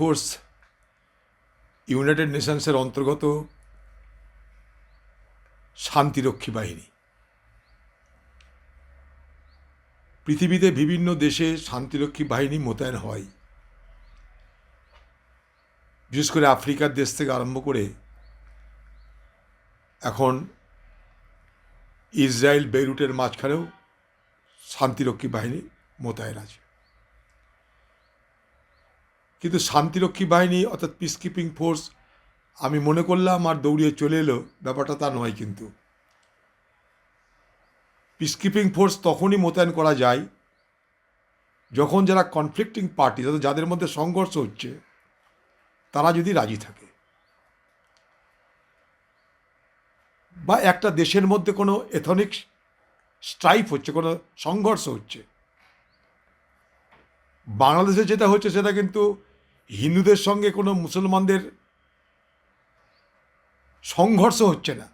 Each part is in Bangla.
ফোর্স ইউনাইটেড নেশনসের অন্তর্গত শান্তিরক্ষী বাহিনী। পৃথিবীতে বিভিন্ন দেশে শান্তিরক্ষী বাহিনী মোতায়েন হয়। বিশেষ করে আফ্রিকার দেশ থেকে আরম্ভ করে এখন ইসরায়েল বেরুটের মাঝখানেও শান্তিরক্ষী বাহিনী মোতায়েন আছে। কিন্তু শান্তিরক্ষী বাহিনী অর্থাৎ পিস কিপিং ফোর্স আমি মনে করলাম আর দৌড়িয়ে চলে এলো, ব্যাপারটা তা নয় কিন্তু। পিস কিপিং ফোর্স তখনই মোতায়েন করা যায় যখন যারা কনফ্লিক্টিং পার্টি অর্থাৎ যাদের মধ্যে সংঘর্ষ হচ্ছে, তারা যদি রাজি থাকে। বা একটা দেশের মধ্যে কোনো এথনিক স্ট্রাইফ হচ্ছে, কোনো সংঘর্ষ হচ্ছে, বাংলাদেশে যেটা হচ্ছে সেটা কিন্তু হিন্দুদের সঙ্গে কোনো মুসলমানদের সংঘর্ষ হচ্ছে না।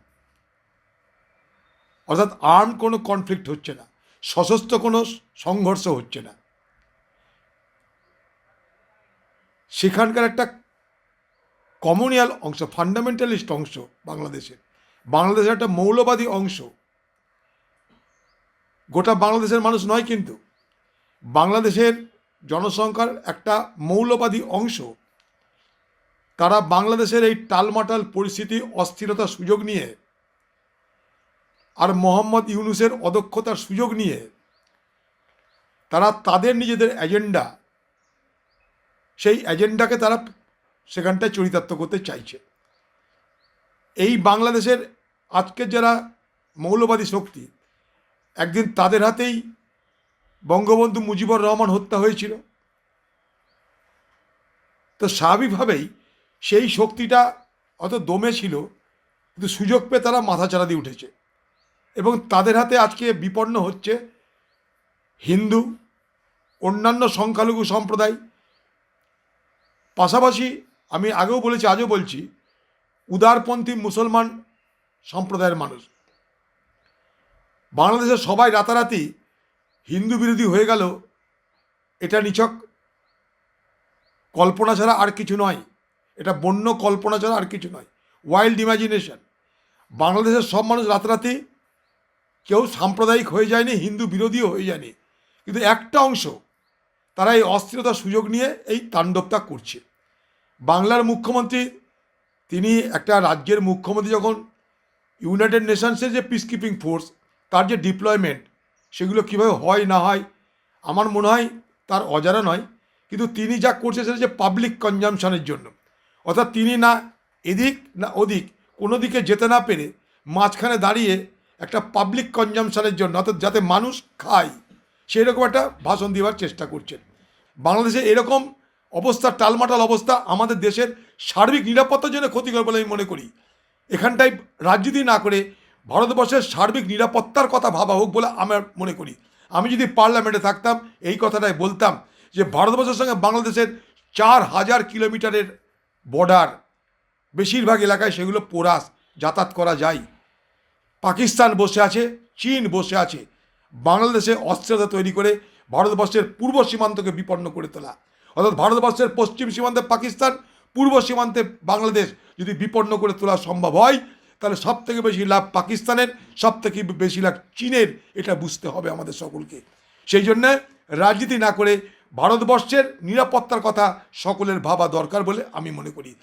অর্থাৎ আর্ম কোনো কনফ্লিক্ট হচ্ছে না। সশস্ত্র কোনো সংঘর্ষ হচ্ছে না। সেখানকার একটা কমনিয়াল অংশ, ফান্ডামেন্টালিস্ট অংশ বাংলাদেশের। বাংলাদেশের একটা মৌলবাদী অংশ। গোটা বাংলাদেশের মানুষ নয় কিন্তু। বাংলাদেশের জনসংখ্যার একটা মৌলবাদী অংশ। তারা বাংলাদেশের এই টালমাটাল পরিস্থিতি অস্থিরতার সুযোগ নিয়ে আর মোহাম্মদ ইউনুসের অদক্ষতার সুযোগ নিয়ে তারা তাদের নিজেদের এজেন্ডা, সেই এজেন্ডাকে তারা সেখানটায় চরিতার্থ করতে চাইছে। এই বাংলাদেশের আজকের যারা মৌলবাদী শক্তি, একদিন তাদের হাতেই বঙ্গবন্ধু মুজিবুর রহমান হত্যা হয়েছিল। তো স্বাভাবিকভাবেই সেই শক্তিটা অত দমে ছিল, কিন্তু সুযোগ পেয়ে তারা মাথা মাথাচাড়া দিয়ে উঠেছে। এবং তাদের হাতে আজকে বিপন্ন হচ্ছে হিন্দু, অন্যান্য সংখ্যালঘু সম্প্রদায়। পাশাপাশি আমি আগেও বলেছি, আজও বলছি, উদারপন্থী মুসলমান সম্প্রদায়ের মানুষ। বাংলাদেশের সবাই রাতারাতি হিন্দু বিরোধী হয়ে গেল, এটা নিছক কল্পনা ছাড়া আর কিছু নয়। এটা বন্য কল্পনা ছাড়া আর কিছু নয়। ওয়াইল্ড ইমাজিনেশন বাংলাদেশের সব মানুষ রাতারাতি কেউ সাম্প্রদায়িক হয়ে যায়নি, হিন্দু বিরোধীও হয়ে যায়নি। কিন্তু একটা অংশ, তারা এই অস্থিরতার সুযোগ নিয়ে এই তাণ্ডবটা করছে। বাংলার মুখ্যমন্ত্রী, তিনি একটা রাজ্যের মুখ্যমন্ত্রী যখন ইউনাইটেড নেশনসের যে পিস কিপিং ফোর্স তার যে ডিপ্লয়মেন্ট সেগুলো কীভাবে হয় না হয়, আমার মনে হয় তার অজানা নয়। কিন্তু তিনি যা করছে সেটা যে পাবলিক কনজামশনের জন্য। অর্থাৎ তিনি না এদিক না ওদিক, কোনো দিকে যেতে না পেরে মাঝখানে দাঁড়িয়ে একটা পাবলিক কনজামশনের জন্য, অর্থাৎ যাতে মানুষ খায় সেই রকম একটা ভাষণ দেওয়ার চেষ্টা করছেন। বাংলাদেশে এরকম অবস্থা, টালমাটাল অবস্থা আমাদের দেশের সার্বিক নিরাপত্তার জন্য ক্ষতিকর বলে আমি মনে করি। এখানটায় রাজনীতি না করে ভারতবর্ষের সার্বিক নিরাপত্তার কথা ভাবা হোক বলে আমার মনে করি। আমি যদি পার্লামেন্টে থাকতাম, এই কথাটাই বলতাম যে ভারতবর্ষের সঙ্গে বাংলাদেশের চার হাজার কিলোমিটারের বর্ডার, বেশিরভাগ এলাকায় সেগুলো পোরাস, যাতায়াত করা যায়। পাকিস্তান বসে আছে, চীন বসে আছে। বাংলাদেশে অস্ত্রতা তৈরি করে ভারতবর্ষের পূর্ব সীমান্তকে বিপন্ন করে তোলা। অর্থাৎ ভারতবর্ষের পশ্চিম সীমান্তে পাকিস্তান, পূর্ব সীমান্তে বাংলাদেশ যদি বিপন্ন করে তোলা সম্ভব হয় তাহলে সব থেকে বেশি লাভ পাকিস্তানের সব থেকে বেশি লাভ চীনের, এটা বুঝতে হবে আমাদের সকলকে। সেই জন্যে রাজনীতি না করে ভারতবর্ষের নিরাপত্তার কথা সকলের ভাবা দরকার বলে আমি মনে করি।